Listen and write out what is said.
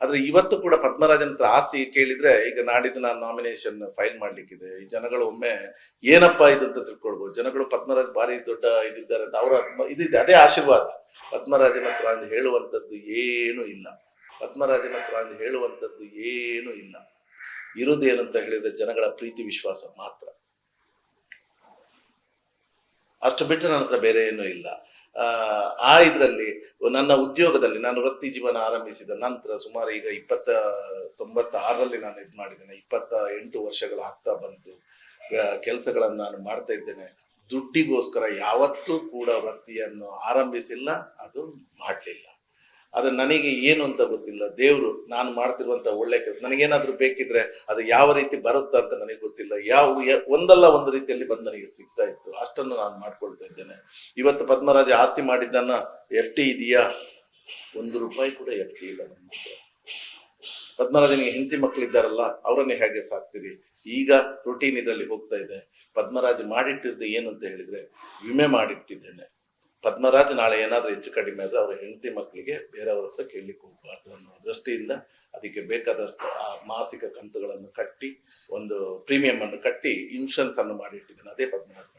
ಆದ್ರೆ ಇವತ್ತು ಕೂಡ ಪದ್ಮರಾಜನ್ ಹತ್ರ ಆಸ್ತಿ ಕೇಳಿದ್ರೆ ಈಗ ನಾಡಿದ್ದು ನಾನು ನಾಮಿನೇಷನ್ ಫೈಲ್ ಮಾಡ್ಲಿಕ್ಕಿದೆ. ಈ ಜನಗಳು ಒಮ್ಮೆ ಏನಪ್ಪಾ ಇದು ಅಂತ ತಿಳ್ಕೊಳ್ಬಹುದು ಜನಗಳು ಪದ್ಮರಾಜ್ ಭಾರಿ ದೊಡ್ಡ ಇದಿದ್ದಾರೆ ಅಂತ ಅವರ ಇದಿದೆ ಅದೇ ಆಶೀರ್ವಾದ. ಪದ್ಮರಾಜನ ಹತ್ರ ಅಂತ ಹೇಳುವಂತದ್ದು ಏನು ಇಲ್ಲ. ಪದ್ಮರಾಜನ ಹತ್ರ ಅಂತ ಹೇಳುವಂತದ್ದು ಏನು ಇಲ್ಲ. ಇರುವುದೇನಂತ ಹೇಳಿದ್ರೆ ಜನಗಳ ಪ್ರೀತಿ ವಿಶ್ವಾಸ ಮಾತ್ರ. ಅಷ್ಟು ಬಿಟ್ಟರೆ ನನ್ನ ಹತ್ರ ಬೇರೆ ಏನೂ ಇಲ್ಲ. ಆ, ಇದ್ರಲ್ಲಿ ನನ್ನ ಉದ್ಯೋಗದಲ್ಲಿ ನಾನು ವೃತ್ತಿ ಜೀವನ ಆರಂಭಿಸಿದ ನಂತರ ಸುಮಾರು ಈಗ ಇಪ್ಪತ್ತ ತೊಂಬತ್ತಾರರಲ್ಲಿ ನಾನು ಇದು ಮಾಡಿದ್ದೇನೆ. ಇಪ್ಪತ್ತ ಎಂಟು ವರ್ಷಗಳು ಆಗ್ತಾ ಬಂತು. ಕೆಲಸಗಳನ್ನು ನಾನು ಮಾಡ್ತಾ ಇದ್ದೇನೆ. ದುಡ್ಡಿಗೋಸ್ಕರ ಯಾವತ್ತೂ ಕೂಡ ವೃತ್ತಿಯನ್ನು ಆರಂಭಿಸಿಲ್ಲ, ಅದು ಮಾಡಲಿಲ್ಲ. ಅದು ನನಗೆ ಏನು ಅಂತ ಗೊತ್ತಿಲ್ಲ. ದೇವರು ನಾನು ಮಾಡ್ತಿರುವಂತ ಒಳ್ಳೆ ಕೆಲಸ, ನನಗೇನಾದ್ರೂ ಬೇಕಿದ್ರೆ ಅದು ಯಾವ ರೀತಿ ಬರುತ್ತ ಅಂತ ನನಗೆ ಗೊತ್ತಿಲ್ಲ. ಯಾವ, ಒಂದಲ್ಲ ಒಂದು ರೀತಿಯಲ್ಲಿ ಬಂದು ನನಗೆ ಸಿಗ್ತಾ ಇತ್ತು. ಅಷ್ಟನ್ನು ನಾನು ಮಾಡ್ಕೊಳ್ತಾ ಇದ್ದೇನೆ. ಇವತ್ತು ಪದ್ಮರಾಜ ಆಸ್ತಿ ಮಾಡಿದ್ದನ್ನ ಎಫ್ ಟಿ ಇದೆಯಾ? ಒಂದು ರೂಪಾಯಿ ಕೂಡ ಎಫ್ ಟಿ ಇಲ್ಲ. ಪದ್ಮರಾಜನಿಗೆ ಹೆಂಡತಿ ಮಕ್ಕಳಿದ್ದಾರಲ್ಲ ಅವರನ್ನೇ ಹೇಗೆ ಸಾಕ್ತೀರಿ? ಈಗ ರುಟೀನ್ ಇದರಲ್ಲಿ ಹೋಗ್ತಾ ಇದೆ. ಪದ್ಮರಾಜ್ ಮಾಡಿಟ್ಟಿದ್ದು ಏನು ಅಂತ ಹೇಳಿದ್ರೆ ವಿಮೆ ಮಾಡಿಟ್ಟಿದ್ದೇನೆ. ಪದ್ಮರಾಜ್ ನಾಳೆ ಏನಾದ್ರೂ ಹೆಚ್ಚು ಕಡಿಮೆ ಆದ್ರೆ ಅವರ ಹೆಂಡತಿ ಮಕ್ಕಳಿಗೆ ಬೇರೆಯವ್ರ ಹತ್ರ ಕೇಳಲಿಕ್ಕೆ ಹೋಗ್ಬಾರ್ದು ಅನ್ನೋ ದೃಷ್ಟಿಯಿಂದ ಅದಕ್ಕೆ ಬೇಕಾದಷ್ಟು ಆ ಮಾಸಿಕ ಕಂತುಗಳನ್ನು ಕಟ್ಟಿ, ಒಂದು ಪ್ರೀಮಿಯಂ ಅನ್ನು ಕಟ್ಟಿ ಇನ್ಶೂರೆನ್ಸ್ ಅನ್ನು ಮಾಡಿಟ್ಟಿದ್ದೇನೆ. ಅದೇ ಪದ್ಮರಾಜ್